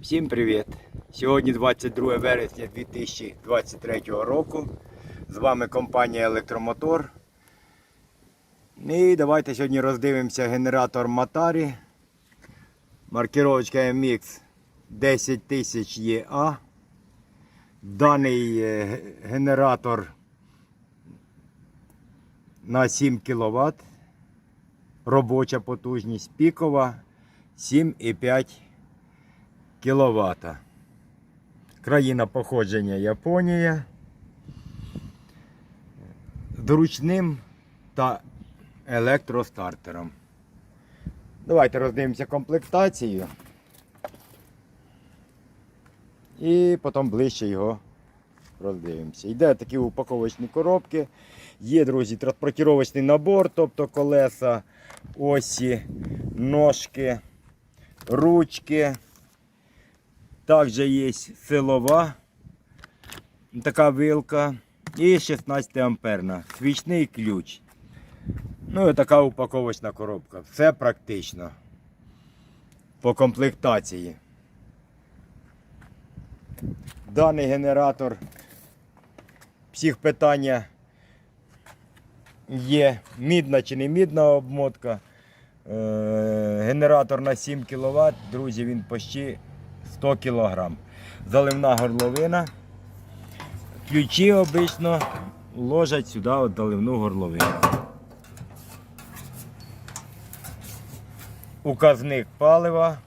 Всім привіт! Сьогодні 22 вересня 2023 року. З вами компанія Електромотор. І давайте сьогодні роздивимося генератор Матарі. Маркировочка MX 10000 EA. Даний е, генератор на 7 кВт. Робоча потужність пікова 7,5 кВт. Країна походження Японія. З ручним та електростартером. Давайте роздивимося комплектацію. І потім ближче його роздивимося. Йде такі упаковочні коробки. Є, друзі, транспортировочний набор, тобто колеса, осі, ножки, ручки. Також є силова така вилка і 16 амперна. Свічний ключ. Ну і така упаковочна коробка. Все практично. По комплектації. Даний генератор. Всіх питання є мідна чи не мідна обмотка. Е, Генератор на 7 кВт, друзі, він почти 100 кг. Заливна горловина. Ключі обично ложать сюди от заливну горловину. Указник палива.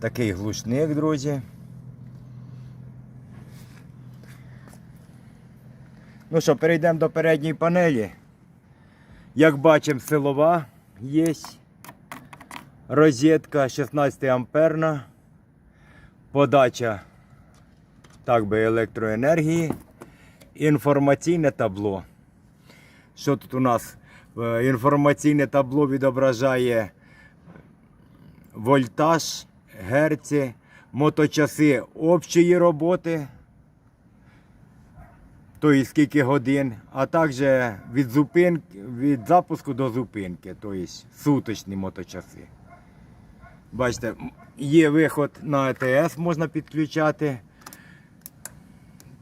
Такий глушник, друзі. Ну що, перейдемо до передньої панелі. Як бачимо, силова є. Розетка 16 амперна. Подача так би електроенергії. Інформаційне табло. Що тут у нас? Е, Інформаційне табло відображає вольтаж, герці, моточаси общої роботи тобто скільки годин, а також від зупинки, від запуску до зупинки, тобто суточні моточаси. Бачите, є виход на АТС, можна підключати.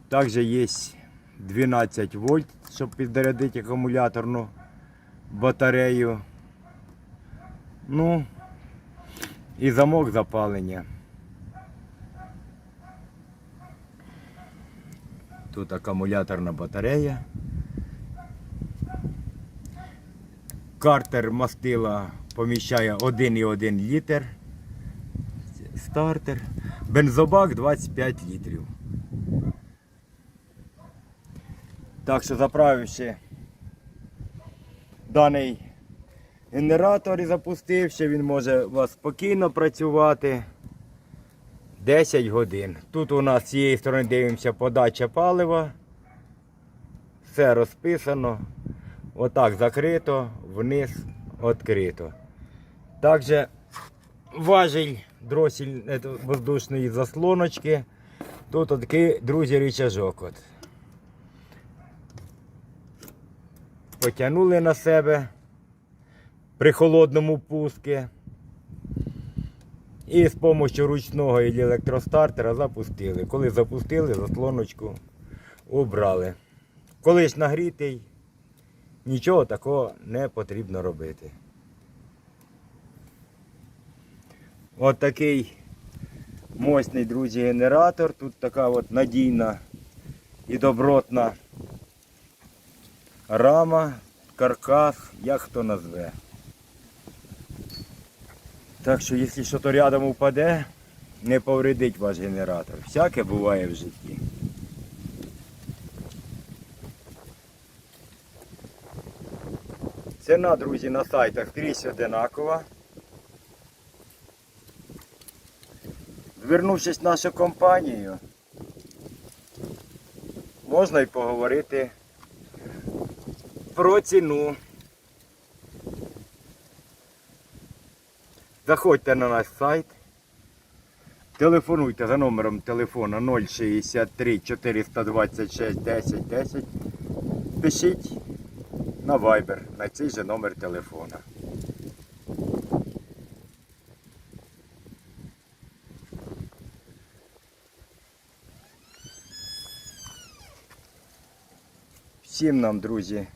Також є 12 вольт, щоб підзарядити акумуляторну батарею. Ну і замок запалення. Тут акумуляторна батарея. Картер мастила поміщає 1,1 літр. Стартер. Бензобак 25 літрів. Так що заправивши даний генератор і запустивши, він може у вас спокійно працювати. 10 годин. Тут у нас з цієї сторони дивимося подача палива. Все розписано. Отак закрито, вниз відкрито. Також важіль дросель е, воздушної заслоночки. Тут такий, друзі, рычажок. От. Потягнули на себе при холодному пуску. І з допомогою ручного електростартера запустили. Коли запустили, заслоночку убрали. Коли ж нагрітий, нічого такого не потрібно робити. От такий мощний, друзі, генератор. Тут така от надійна і добротна рама, каркас, як хто назве. Так що, якщо щось рядом упаде, не повредить ваш генератор. Всяке буває в житті. Ціна, друзі, на сайтах скрізь одинакова. Звернувшись в нашу компанію, можна й поговорити про ціну. Заходьте на наш сайт. Телефонуйте за номером телефона 063 426 10 10. Пишіть на Viber, на цей же номер телефона. Всім нам, друзі,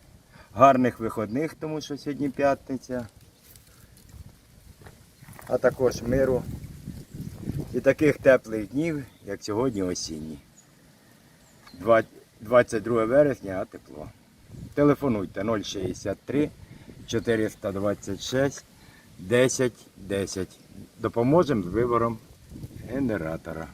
гарних виходних, тому що сьогодні п'ятниця. А також миру і таких теплих днів, як сьогодні осінні. 22 вересня, а тепло. Телефонуйте 063 426 10 10. Допоможемо з вибором генератора.